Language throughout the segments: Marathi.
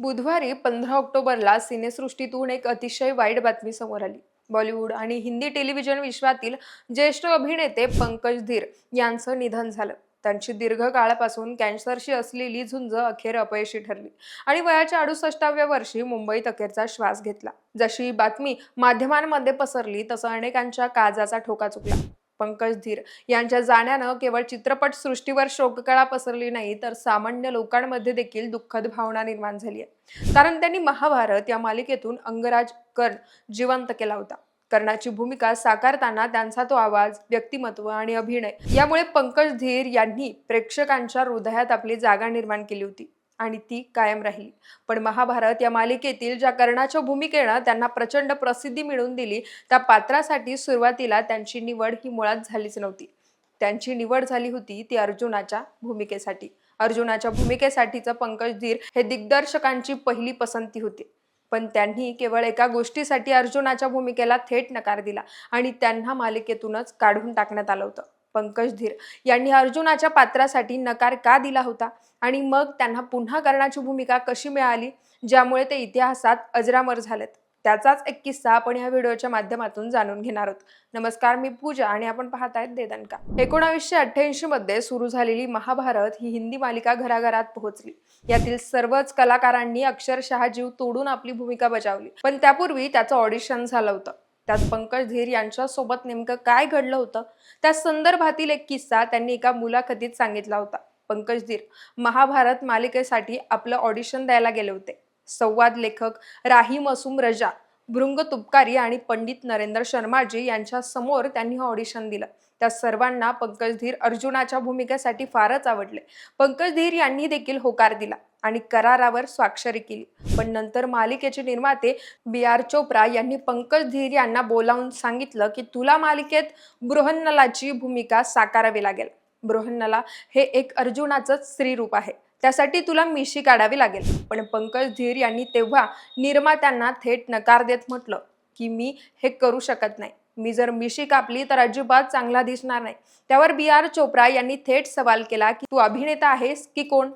बुधवारी पंधरा ऑक्टोबरला सिनेसृष्टीतून एक अतिशय वाईट बातमी समोर आली. बॉलिवूड आणि हिंदी टेलिव्हिजन विश्वातील ज्येष्ठ अभिनेते पंकज धीर यांचं निधन झालं. त्यांची दीर्घकाळापासून कॅन्सरशी असलेली झुंज अखेर अपयशी ठरली आणि वयाच्या अडुसष्टाव्या वर्षी मुंबईत अखेरचा श्वास घेतला. जशी बातमी माध्यमांमध्ये पसरली तसं अनेकांच्या काजाचा ठोका चुकला. पंकज धीर यांच्या जाण्यानं केवळ चित्रपटसृष्टीवर शोककळा पसरली नाही तर सामान्य लोकांमध्ये देखील दुःखद भावना निर्माण झाली आहे. कारण त्यांनी महाभारत या मालिकेतून अंगराज कर्ण जिवंत केला होता. कर्णाची भूमिका साकारताना त्यांचा तो आवाज व्यक्तिमत्व आणि अभिनय यामुळे पंकज धीर यांनी प्रेक्षकांच्या हृदयात आपली जागा निर्माण केली होती. आणि ती कायम राहिली. पण महाभारत या मालिकेतील ज्या कर्णाच्या भूमिकेनं त्यांना प्रचंड प्रसिद्धी मिळवून दिली त्या पात्रासाठी सुरुवातीला त्यांची निवड ही मुळात झालीच नव्हती. त्यांची निवड झाली होती ती अर्जुनाच्या भूमिकेसाठी. अर्जुनाच्या भूमिकेसाठीचं पंकज धीर हे दिग्दर्शकांची पहिली पसंती होती. पण त्यांनी केवळ एका गोष्टीसाठी अर्जुनाच्या भूमिकेला थेट नकार दिला आणि त्यांना मालिकेतूनच काढून टाकण्यात आलं होतं. पंकज धीर यांनी अर्जुनाच्या पात्रासाठी नकार का दिला होता? आणि मग त्यांना पुन्हा करण्याची भूमिका कशी मिळाली? ज्यामुळे ते इतिहासात अजरामर झालेत. त्याचाच एक किस्सा आपण या व्हिडिओच्या माध्यमातून जाणून घेणार आहोत. नमस्कार मी पूजा आणि आपण पाहत आहेत देदनका एकोणावीसशे अठ्ठ्याऐंशी मध्ये सुरू झालेली महाभारत ही हिंदी मालिका घराघरात पोहोचली. यातील सर्वच कलाकारांनी अक्षरशः जीव तोडून आपली भूमिका बजावली. पण त्यापूर्वी त्याचं ऑडिशन झालं होतं. त्यात पंकज धीर यांच्या सोबत नेमकं काय घडलं होतं? त्या संदर्भातील एक किस्सा त्यांनी एका मुलाखतीत सांगितला होता. पंकज धीर महाभारत मालिकेसाठी आपलं ऑडिशन द्यायला गेले होते. संवाद लेखक राही मसूम रजा भृंग तुपकारी आणि पंडित नरेंद्र शर्माजी यांच्या समोर त्यांनी हे ऑडिशन दिलं. त्या सर्वांना पंकज धीर अर्जुनाच्या भूमिकेसाठी फारच आवडले. पंकज धीर यांनी देखील होकार दिला. आणि करारावर स्वाक्षरी केली. पण नंतर मालिकेचे निर्माते बी आर चोप्रा यांनी पंकज धीर यांना बोलावून सांगितलं की तुला मालिकेत बृहन्नलाची भूमिका साकारावी लागेल. बृहन्नला हे एक अर्जुनाचंच स्त्रीरूप आहे. त्यासाठी तुला मिशी काढावी लागेल. पण पंकज धीर यांनी तेव्हा निर्मात्यांना थेट नकार देत म्हटलं की मी हे करू शकत नाही. मी जर मिशी कापली तर अजिबात चांगला दिसणार नाही. त्यावर बी आर चोप्रा यांनी थेट सवाल केला की तू अभिनेता आहेस की कोण?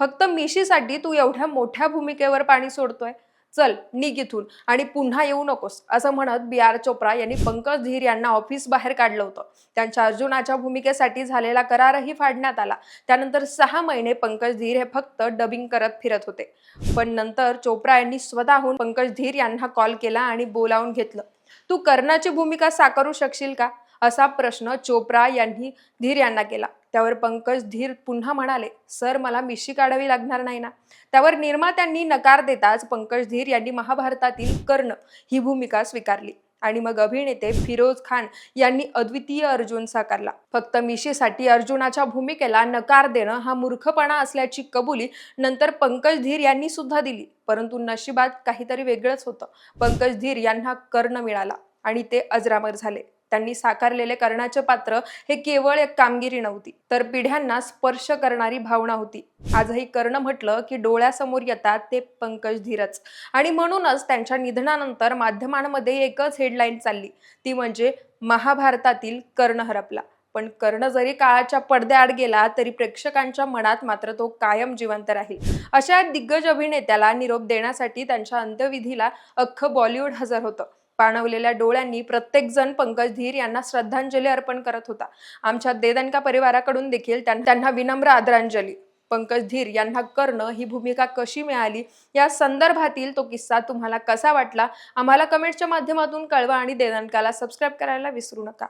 फक्त मिशीसाठी तू एवढ्या मोठ्या भूमिकेवर पाणी सोडतोय. चल निघ इथून आणि पुन्हा येऊ नकोस असं म्हणत बी आर चोप्रा यांनी पंकज धीर यांना ऑफिस बाहेर काढलं होतं. त्यांच्या अर्जुनाच्या भूमिकेसाठी झालेला करारही फाडण्यात आला. त्यानंतर सहा महिने पंकज धीर हे फक्त डबिंग करत फिरत होते. पण नंतर चोप्रा यांनी स्वतःहून पंकज धीर यांना कॉल केला आणि बोलावून घेतलं. तू कर्णाची भूमिका साकारू शकशील का? असा प्रश्न चोप्रा यांनी धीर यांना केला. त्यावर पंकज धीर पुन्हा म्हणाले सर मला मिशी काढावी लागणार नाही ना? त्यावर निर्मात्यांनी नकार देताच पंकज धीर यांनी महाभारतातील कर्ण ही भूमिका स्वीकारली आणि मग अभिनेते फिरोज खान यांनी अद्वितीय अर्जुन साकारला. फक्त मिशीसाठी अर्जुनाच्या भूमिकेला नकार देणं हा मूर्खपणा असल्याची कबुली नंतर पंकज धीर यांनी सुद्धा दिली परंतु नशिबात काहीतरी वेगळंच होतं. पंकज धीर यांना कर्ण मिळाला आणि ते अजरामर झाले. त्यांनी साकारलेले कर्णाचे पात्र हे केवळ एक कामगिरी नव्हती तर पिढ्यांना स्पर्श करणारी भावना होती. आजही कर्ण म्हटलं की डोळ्यासमोर येतात ते पंकज धीरच आणि म्हणूनच त्यांच्या निधनानंतर माध्यमांमध्ये एकच हेडलाईन चालली. ती म्हणजे महाभारतातील कर्ण हरपला. पण कर्ण जरी काळाच्या पडद्याआड गेला तरी प्रेक्षकांच्या मनात मात्र तो कायम जिवंत राहील. अशा दिग्गज अभिनेत्याला निरोप देण्यासाठी त्यांच्या अंत्यविधीला अख्खं बॉलिवूड हजर होतं. पाणवलेल्या डोळ्यांनी प्रत्येक जण पंकज धीर यांना श्रद्धांजली अर्पण करत होता. आमच्या देदनका परिवाराकडून देखील त्यांना विनम्र आदरांजली. पंकज धीर यांना कर्ण ही भूमिका कशी मिळाली? या संदर्भातील तो किस्सा तुम्हाला कसा वाटला? आम्हाला कमेंटच्या माध्यमातून कळवा आणि देदनकाला सबस्क्राईब करायला विसरू नका.